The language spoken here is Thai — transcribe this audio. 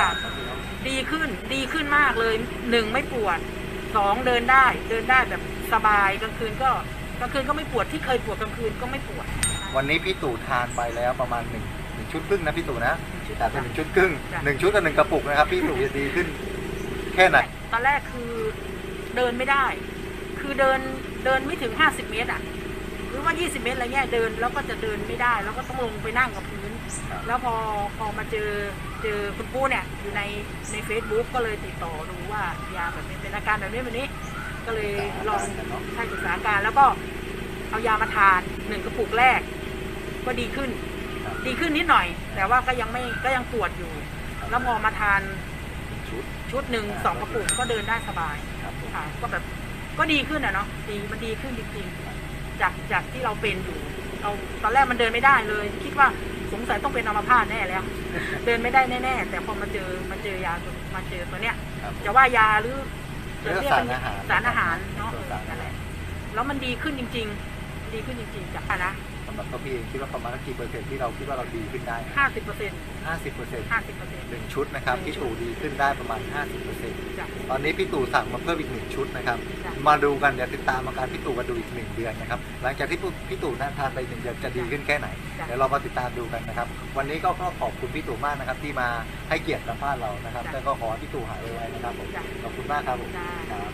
ค่ะสามครับพี่น้องดีขึ้นดีขึ้นมากเลยหนึ่งไม่ปวดสองเดินได้เดินได้แบบสบายกลางคืนก็กลางคืนก็ไม่ปวดที่เคยปวดกลางคืนก็ไม่ปวด วันนี้พี่ตู่ทานไปแล้วประมาณหนึ่งหนึ่งชุดครึ่งนะพี่ตู่นะหนึ่งชุดแต่เป็นหนึ่งชุดครึ่งจ้ะหนึ่งชุดกับหนึ่งกระปุกนะครับ พี่ตู่จะดีขึ้น แค่ไหนตอนแรกคือเดินไม่ได้ คือเดินเดินไม่ถึง50เมตรอะ หรือว่า 20 เมตรอะไรเงี้ยเดินแล้วก็จะเดินไม่ได้แล้วก็ต้องลงไปนั่งกับพื้นครับแล้วพอพอมาเจอเจอคุณปู้เนี่ยอยู่ในใน Facebook ก็เลยติดต่อดูว่ายาแบบนี้เป็นอาการแบบนี้แบบนี้ ก็เลยลองใช้ศึกษาการแล้วก็เอายามาทานหนึ่งกระปุกแรก ก็ดีขึ้นครับดีขึ้นนิดหน่อย แต่ว่าก็ยังไม่ก็ยังปวดอยู่ แล้วพอมาทานชุดชุดหนึ่งสองกระปุกก็เดินได้สบายครับผมค่ะก็แบบก็ดีขึ้นอะเนาะดีมันดีขึ้นจริงๆ จากจากที่เราเป็นอยู่เราตอนแรกมันเดินไม่ได้เลย คิดว่าสงสัยต้องเป็นอัมพาตแน่แล้ว เดินไม่ได้แน่ๆแต่พอมาเจอมาเจอยาตัวมาเจอตัวเนี้ยครับจะว่ายาหรือเรื่องจะสารอาหารสารอาหารเนาะเรื่องสารอาหารนั่นแหละแล้วมันดีขึ้นจริง ๆ ดีขึ้นจริงๆจากนะสำหรับตัวพี่เองคิดว่าประมาณกี่เปอร์เซ็นต์ที่เราคิดว่าเราดีขึ้นได้ ห้าสิบเปอร์เซ็นต์ห้าสิบเปอร์เซ็นต์ห้าสิบเปอร์เซ็นต์ หนึ่งชุดนะครับพี่ตู่ดีขึ้นได้ประมาณห้าสิบเปอร์เซ็นต์จ้ะตอนนี้พี่ตู่สั่งมาเพิ่มอีกหนึ่งชุดนะครับ จ้ะ มาดูกันเดี๋ยวติดตามอาการพี่ตู่กันดูอีกหนึ่งเดือนนะครับ หลังจากที่พี่ตู่นั้นทานไปหนึ่งเดือนจะดีขึ้นแค่ไหน จ้ะ เดี๋ยวเรามาติดตามดูกันนะครับ วันนี้ก็ก็ขอบคุณพี่ตู่มากนะครับ ที่มาให้เกียรติสัมภาษณ์เรานะครับ จ้ะ แล้วก็ขอให้พี่ตู่หายไวๆนะครับผม จ้ะขอบคุณมากครับผม จ้ะครับ